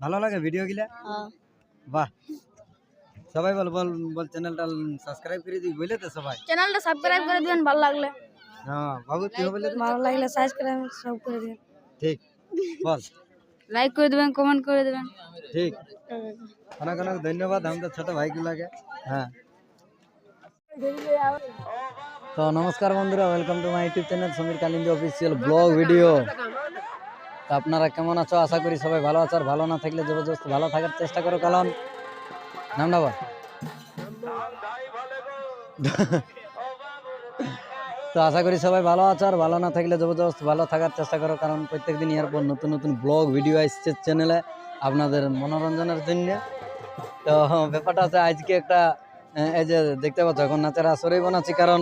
ভালো লাগে ভিডিও গিলা? হ্যাঁ। বাহ। সবাই বল বল বল চ্যানেলটা সাবস্ক্রাইব করে দিই বুঝলে তো সবাই? চ্যানেলটা সাবস্ক্রাইব করে দিবেন ভালো লাগলে। হ্যাঁ বাবু কি বলে? ভালো লাগলে সাবস্ক্রাইব সব করে দিবেন। ঠিক বল। লাইক করে দিবেন কমেন্ট করে দিবেন। ঠিক। অনেক অনেক ধন্যবাদ আমাদের ছোট ভাইগুলাকে। হ্যাঁ। তো নমস্কার বন্ধুরা welcome to my YouTube channel Samir Kalindi official blog video তো আপনারা কেমন আছো? আশা করি সবাই ভালো আছো। আর ভালো না থাকলে জবরদস্ত ভালো থাকার চেষ্টা করো কারণ নামটা বল। তো আশা করি সবাই ভালো আছো। আর ভালো না থাকলে জবরদস্ত ভালো থাকার চেষ্টা করো, কারণ প্রত্যেকদিন এর পর নতুন নতুন ব্লগ, ভিডিও আসছে চ্যানেলে আপনাদের মনোরঞ্জনের জন্য। তো ব্যাপারটা হচ্ছে আজকে একটা এই যে দেখতে পাচ্ছ, এখন নাচের আসরেই বানাচ্ছি, কারণ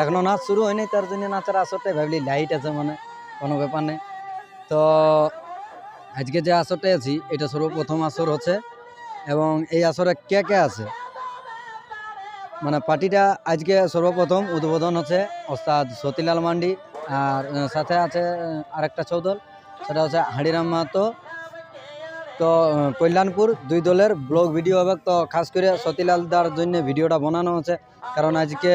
এখনও নাচ শুরু হয়নি, তার জন্য নাচের আসরটাই ভাবলি লাইট আছে মানে কোনো ব্যাপার নেই। তো আজকে যে আসরটা আছি এটা সর্বপ্রথম আসর হচ্ছে এবং এই আসরে কে কে আছে? মানে পার্টিটা আজকে সর্বপ্রথম উদ্বোধন হচ্ছে ওস্তাদ সতীলাল মান্ডি আর সাথে আছে আরেকটা চৌদল সেটা হচ্ছে হাড়িরাম মাহাতো। তো কল্যাণপুর দুই দলের ব্লগ ভিডিও হবে তো খাস করে সতীলাল দার জন্য ভিডিওটা বানানো হচ্ছে কারণ আজকে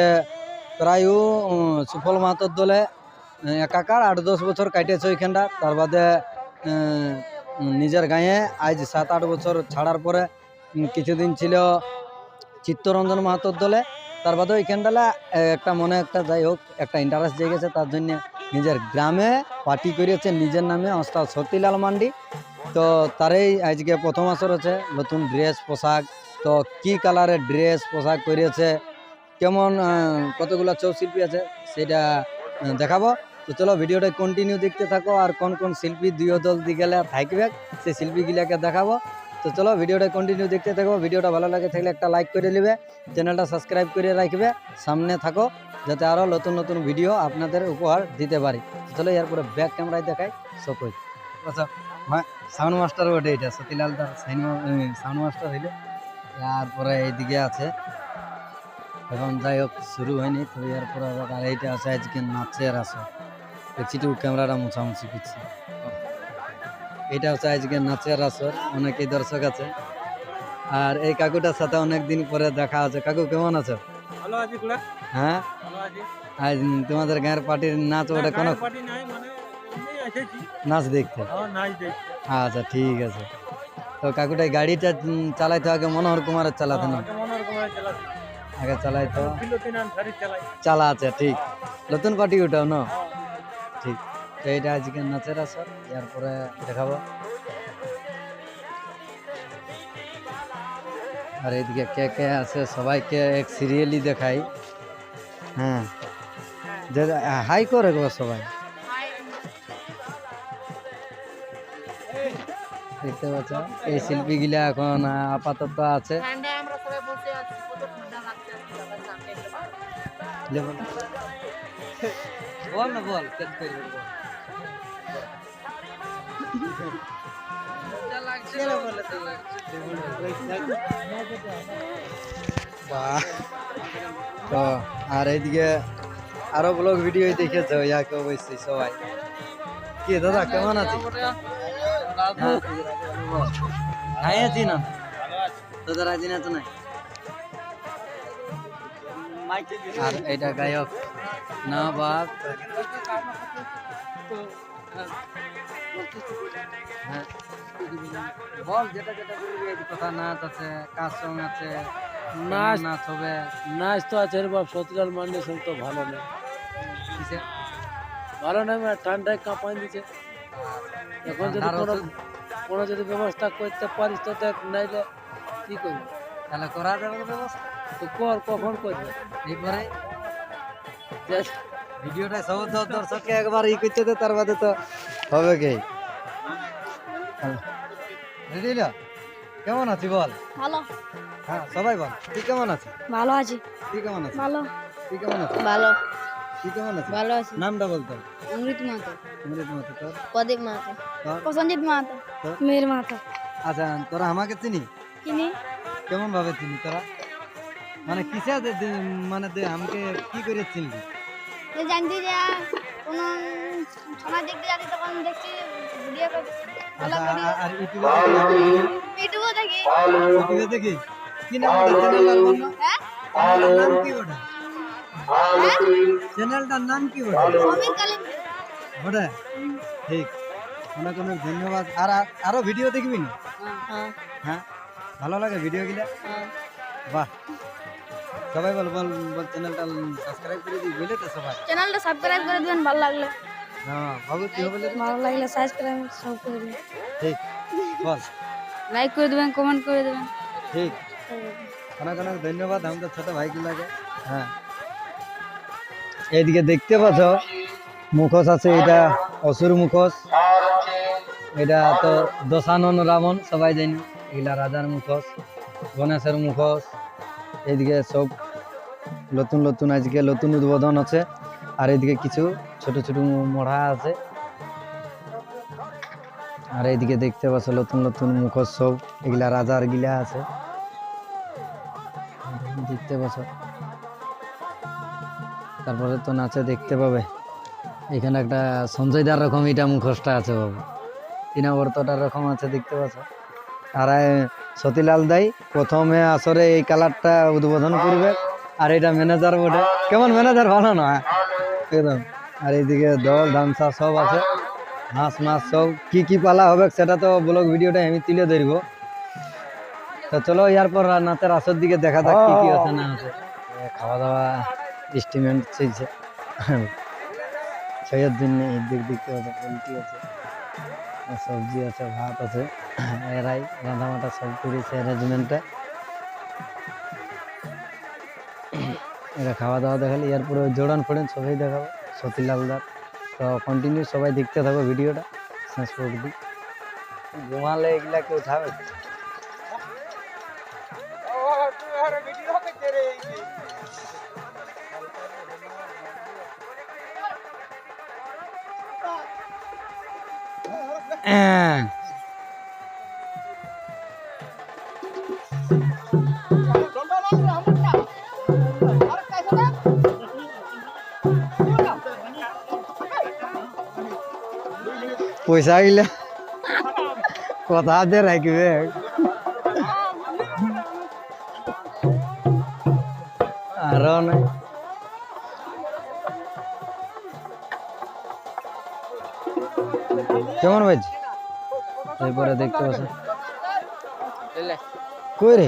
প্রায় উম, সুফল মাহাতোর দলে একাকার আট দশ বছর কাটিয়েছে ওইখানটা। তার বাদে নিজের গায়ে আজ সাত আট বছর ছাড়ার পরে কিছুদিন ছিল চিত্তরঞ্জন মাহাতোর দলে। তার বাদে ওইখানটালা একটা মনে একটা যাই হোক, একটা ইন্টারেস্ট জেগেছে তার জন্য নিজের গ্রামে পার্টি করিয়েছে, নিজের নামে ওস্তাদ সতীলাল মান্ডি। তো তারই আজকে প্রথম আসর হচ্ছে, নতুন ড্রেস পোশাক। তো কি কালারের ড্রেস পোশাক করিয়েছে, কেমন কতগুলো চৌশিল্পী আছে, সেটা দেখাবো। তো চলো ভিডিওটা কন্টিনিউ দেখতে থাকো আর কোন কোন শিল্পী দুই দল গেলে থাকবে, সেই শিল্পীগুলাকে দেখাবো। তো চলো ভিডিওটা কন্টিনিউ দেখতে থাকো, ভিডিওটা ভালো লাগে থাকলে একটা লাইক করে নেবে চ্যানেলটা সাবস্ক্রাইব করে রাখবে, সামনে থাকো, যাতে আরও নতুন নতুন ভিডিও আপনাদের উপহার দিতে পারি। তো চলো এরপরে ব্যাক ক্যামেরায় দেখাই সকল আচ্ছা সাউন্ড মাস্টার ওটা এটা, সতীলাল দার সাউন্ড মাস্টার হইল। তারপরে এইদিকে আছে। এখন যাই হোক, শুরু হয়নি তবে এরপরে এইটা আছে, আজকে নাচের আসে একটু ক্যামেরাটা মোছামুছি করছি। এটা হচ্ছে আজকে নাচের আসর অনেকেই দর্শক আছে। আর এই কাকুটার সাথে অনেক দিন পরে দেখা আছে। কাকু কেমন আছো? ভালো আছি হ্যাঁ? আজ তোমাদের গাঁয়ের পার্টির নাচ ওটা কোনো মানে নাচ দেখতে? আচ্ছা ঠিক আছে। তো কাকুটাই গাড়িটা চালাইতে আগে মনোহর কুমারের চালাতে না আগে চালাইতো। চালা আছে ঠিক। নতুন পার্টি ওটাও না ঠিক। তো এটা আজকে নাচের আসর এরপরে দেখাবো। আর এদিকে কে কে আছে সবাইকে এক সিরিয়ালি দেখাই। হ্যাঁ। হাই করে গো সবাই। দেখতে পাচ্ছ এই শিল্পীগুলা এখন আপাতত আছে। বল। না বল কেন করবি বল। বাহ। তো আর এইদিকে আরও ব্লগ ভিডিও দেখেছ ইয়াকে অবশ্যই সবাই কি দাদা কেমন আছিস হ্যাঁ আছি না দাদা রাজি না তো নাই আর এটা গায়ক না বাপ। হ্যাঁ। বল যেটা যেটা বলবি কথা নাচ আছে কাজ সং আছে নাচ নাচ হবে। নাচ তো আছে রে বাপ সতীলাল মান্ডি সব তো ভালো নেই। ভালো নেই মানে ঠান্ডায় কাঁপাই দিছে। এখন যদি কোনো কোনো যদি ব্যবস্থা করতে পারিস তো দেখ নাইলে কি করবি? তাহলে করা যাবে ব্যবস্থা? তো কর কখন করবি? এরপরে? ভিডিওটা সব দর্শককে একবার ই করতে দে তার বাদে তো হবে কি? হলো? কেমন আছি বল? ভালো। হ্যাঁ সবাই বল তুই কেমন আছিস? ভালো আছি। তুই কেমন আছিস? ভালো। তুই কেমন আছিস? ভালো। তুই কেমন আছিস? ভালো আছি। নামটা বলতো অমৃত মাহাতো। অমৃত মতো তোর? প্রদীপ মাহাতো। তোর? প্রসঞ্জিৎ মাহাতো। তো? মেয়ের মাহাতো। আচ্ছা তোরা আমাকে চিনি? চিনি। কেমন ভাবে চিনি তোরা? মানে কিসে মানে দে আমাকে কি করে চিনবি? জানছি যে কোনো সময় দেখতে যাচ্ছি তখন দেখছি ভিডিও আর- আর ইউটিউবে দেখি? ইউটিউবে দেখি। কি নাম চ্যানেলটার নাম? হ্যাঁ? চ্যানেলটার নাম কি ওটা? হ্যাঁ? চ্যানেলটার নাম কি ওটা? অমিত কালিম। ওটা? ঠিক। অনেক অনেক ধন্যবাদ। আর আর- ভিডিও দেখবি না? হ্যাঁ। হ্যাঁ? ভালো লাগে ভিডিও গুলা? হ্যাঁ। বাহ। সবাই বল বল বল চ্যানেলটা সাবস্ক্রাইব করে দিই বুঝলে তো সবাই? চ্যানেলটা সাবস্ক্রাইব করে দিবেন ভালো লাগলে। হ্যাঁ বাবু তুই বলে? ভালো লাগলে সাবস্ক্রাইব সব করে দিবেন। ঠিক বল। লাইক করে দিবেন কমেন্ট করে দিবেন। ঠিক। অনেক অনেক ধন্যবাদ আমাদের ছোট লাগে হ্যাঁ। এইদিকে দেখতে পাচ্ছ মুখোশ আছে এটা অসুর মুখোশ। এটা তো দশানন রাবণ সবাই জানি। এগুলা রাজার মুখোশ গণেশের মুখোশ। এইদিকে সব নতুন নতুন আজকে নতুন উদ্বোধন আছে। আর এইদিকে কিছু ছোট ছোট মড়া আছে। আর এইদিকে দেখতে পাচ্ছ নতুন নতুন মুখোশ সব এগুলা রাজার গিলা আছে। দেখতে পাচ্ছ। তারপরে তো নাচে দেখতে পাবে। এখানে একটা সঞ্জয়দার রকম এটা মুখোশটা আছে বাবু। তিনাবর্তটার রকম আছে দেখতে পাচ্ছ। আর সতীলাল দাই প্রথমে আসরে এই কালারটা উদ্বোধন করবে। আর এটা ম্যানেজার বটে। কেমন ম্যানেজার ভালো না। একদম। আর এইদিকে দল ধামসা সব আছে। হাঁস, মাছ সব কি কি পালা হবে সেটা তো ব্লগ ভিডিওটা আমি তুলে ধরবো। তো চলো ইয়ার পর নাচের আসর দিকে দেখা যাক কি কি আছে না আছে। খাওয়া দাওয়া এস্টিমেন্ট চলছে। সেই জন্য এই দিক পাচ্ছ পোলট্রি আছে। সবজি আছে, ভাত আছে। এরাই মাটা সব করেছে অ্যারেঞ্জমেন্টটা এরা খাওয়া দাওয়া দেখালে এরপরে জোড়ান ফোড়ান সবাই দেখাবো। সতীলালদার তো কন্টিনিউ সবাই দেখতে থাকো ভিডিওটা। শেষ পর্যন্ত ঘুমালে এগুলা কেউ আহ, পয়সা গিলা কথা দিয়ে রাখবে আরও নাই কেমন হয়েছে এরপরে দেখতে পাচ্ছ কই রে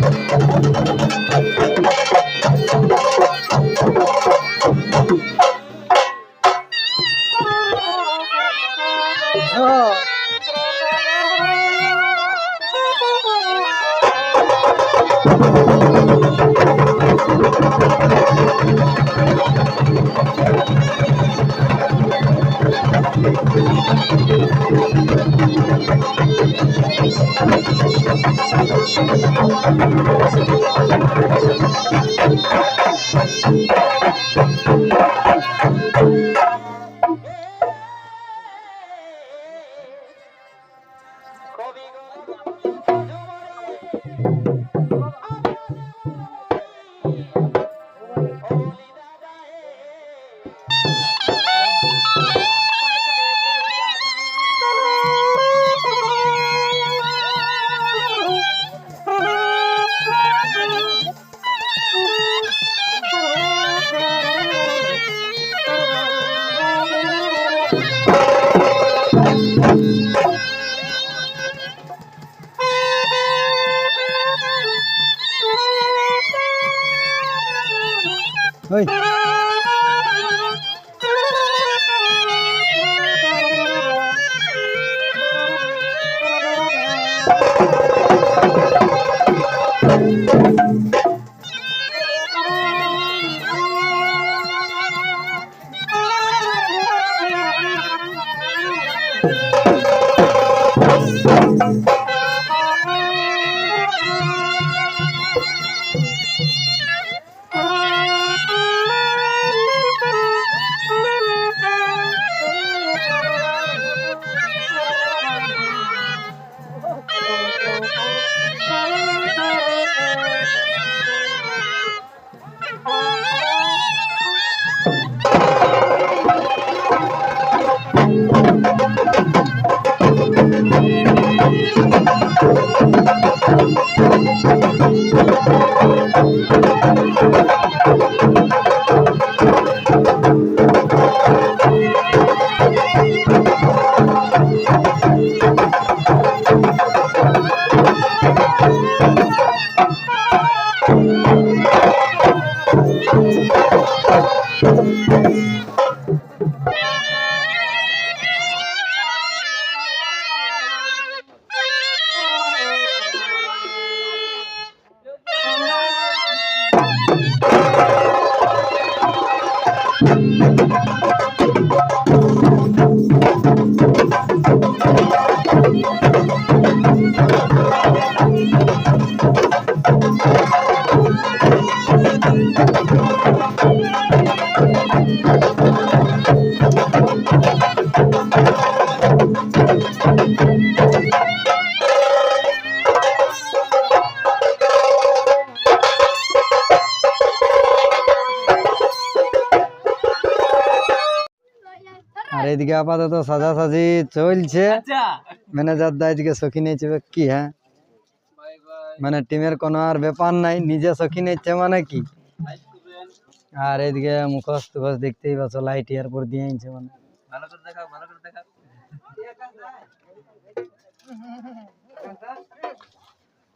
어. Ơi. আপাতত সাজাসাজি চলছে। ম্যানেজার দা এদিকে সখী নিয়েছে কি হ্যাঁ? মানে টিমের কোনো আর ব্যাপার নাই নিজে সখী নিচ্ছে মানে কি? আর এদিকে মুখোশ টুখোশ দেখতেই পাচ্ছ লাইট ইয়ার পর দিয়ে আনছে মানে।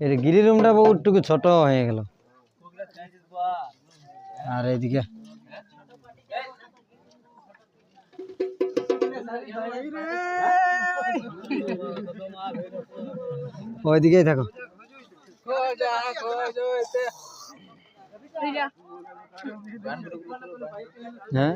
এর গিরি রুমটা বহুটুকু ছোট হয়ে গেল। আর এদিকে ওইদিকেই থাকো। হ্যাঁ?